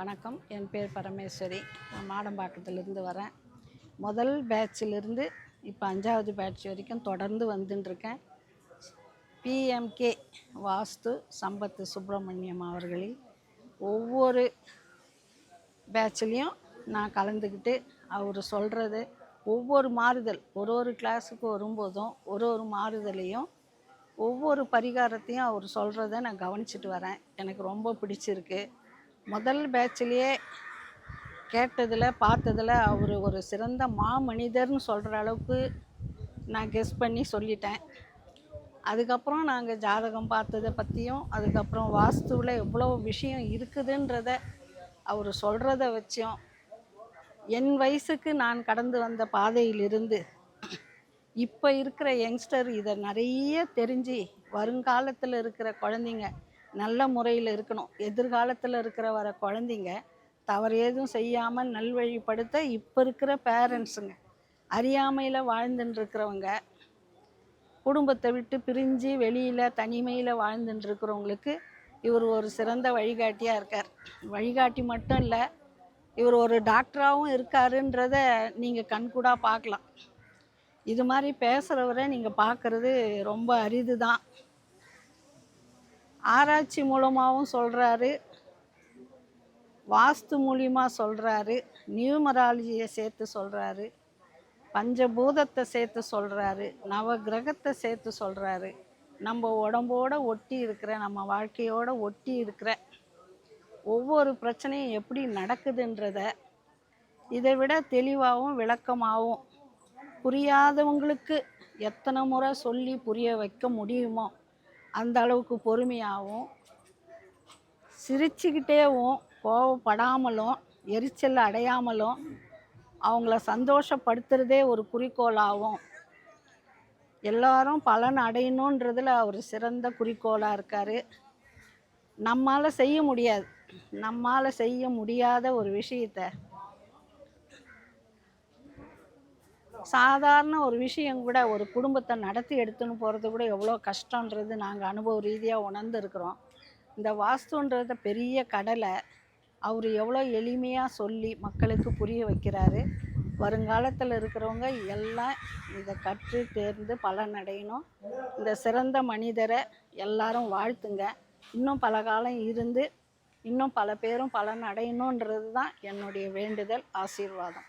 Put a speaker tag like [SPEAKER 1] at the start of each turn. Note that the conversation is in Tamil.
[SPEAKER 1] வணக்கம். என் பேர் பரமேஸ்வரி. நான் மாடம்பாக்கத்துலேருந்து வரேன். முதல் பேட்சிலிருந்து இப்போ அஞ்சாவது பேட்ச் வரைக்கும் தொடர்ந்து வந்துட்டுருக்கேன் பிஎம்கே வாஸ்து சம்பத்து சுப்பிரமணியம் அவர்களில் ஒவ்வொரு பேட்ச்லேயும் நான் கலந்துக்கிட்டு அவர் சொல்கிறது ஒவ்வொரு மாறுதல். ஒரு ஒரு கிளாஸுக்கு வரும்போதும் ஒரு ஒரு மாறுதலையும் ஒவ்வொரு பரிகாரத்தையும் அவர் சொல்கிறத நான் கவனிச்சிட்டு வரேன். எனக்கு ரொம்ப பிடிச்சிருக்கு. முதல் பேட்ச்லேயே கேட்டதில் பார்த்ததில் அவர் ஒரு சிறந்த மாமனிதர்னு சொல்கிற அளவுக்கு நான் கெஸ் பண்ணி சொல்லிட்டேன். அதுக்கப்புறம் நாங்கள் ஜாதகம் பார்த்ததை பற்றியும் அதுக்கப்புறம் வாஸ்துவில் எவ்வளோ விஷயம் இருக்குதுன்றத அவர் சொல்கிறத வச்சும் என் வயசுக்கு நான் கடந்து வந்த பாதையிலிருந்து இப்போ இருக்கிற யங்ஸ்டர் இதை நிறைய தெரிஞ்சு வருங்காலத்தில் இருக்கிற குழந்தைங்க நல்ல முறையில் இருக்கணும். எதிர்காலத்தில் இருக்கிற வர குழந்தைங்க தவறு எதுவும் செய்யாமல் நல்வழிப்படுத்த இப்போ இருக்கிற பேரண்ட்ஸுங்க அறியாமையில் வாழ்ந்துட்டுருக்கிறவங்க குடும்பத்தை விட்டு பிரிஞ்சு வெளியில் தனிமையில் வாழ்ந்துட்டுருக்கிறவங்களுக்கு இவர் ஒரு சிறந்த வழிகாட்டியாக இருக்கார். வழிகாட்டி மட்டும் இல்லை இவர் ஒரு டாக்டராகவும் இருக்காருன்றத நீங்கள் கண்கூடாக பார்க்கலாம். இது மாதிரி பேசுகிறவரை நீங்கள் பார்க்குறது ரொம்ப அரிது தான் ஆராய்ச்சி மூலமாகவும் சொல்கிறாரு வாஸ்து மூலியமாக சொல்கிறாரு நியூமராலஜியை சேர்த்து சொல்கிறாரு பஞ்சபூதத்தை சேர்த்து சொல்கிறாரு நவ கிரகத்தை சேர்த்து சொல்கிறாரு நம்ம உடம்போட ஒட்டி இருக்கிற நம்ம வாழ்க்கையோட ஒட்டி இருக்கிற ஒவ்வொரு பிரச்சனையும் எப்படி நடக்குதுன்றத இதை விட தெளிவாகவும் விளக்கமாகவும் புரியாதவங்களுக்கு எத்தனை முறை சொல்லி புரிய வைக்க முடியுமோ அந்த அளவுக்கு பொறுமையாகவும் சிரிச்சுக்கிட்டேவும் கோவப்படாமலும் எரிச்சல் அடையாமலும் அவங்கள சந்தோஷப்படுத்துறதே ஒரு குறிக்கோளாகவும் எல்லாரும் பலன் அடையணுன்றதில் அவர் சிறந்த குறிக்கோளாக இருக்கார். நம்மால் செய்ய முடியாது. நம்மால் செய்ய முடியாத ஒரு விஷயத்தை சாதாரண ஒரு விஷயம் கூட ஒரு குடும்பத்தை நடத்தி எடுத்துன்னு போகிறது கூட எவ்வளோ கஷ்டன்றது நாங்கள் அனுபவ ரீதியாக உணர்ந்துருக்குறோம். இந்த வாஸ்துன்றத பெரிய கடலை அவர் எவ்வளோ எளிமையாக சொல்லி மக்களுக்கு புரிய வைக்கிறாரு. வருங்காலத்தில் இருக்கிறவங்க எல்லாம் இதை கற்று தேர்ந்து பலனடையணும் இந்த சிறந்த மனிதரை எல்லாரும் வாழ்த்துங்க. இன்னும் பல காலம் இருந்து இன்னும் பல பேரும் பலன் அடையணுன்றது தான் என்னுடைய வேண்டுதல் ஆசீர்வாதம்.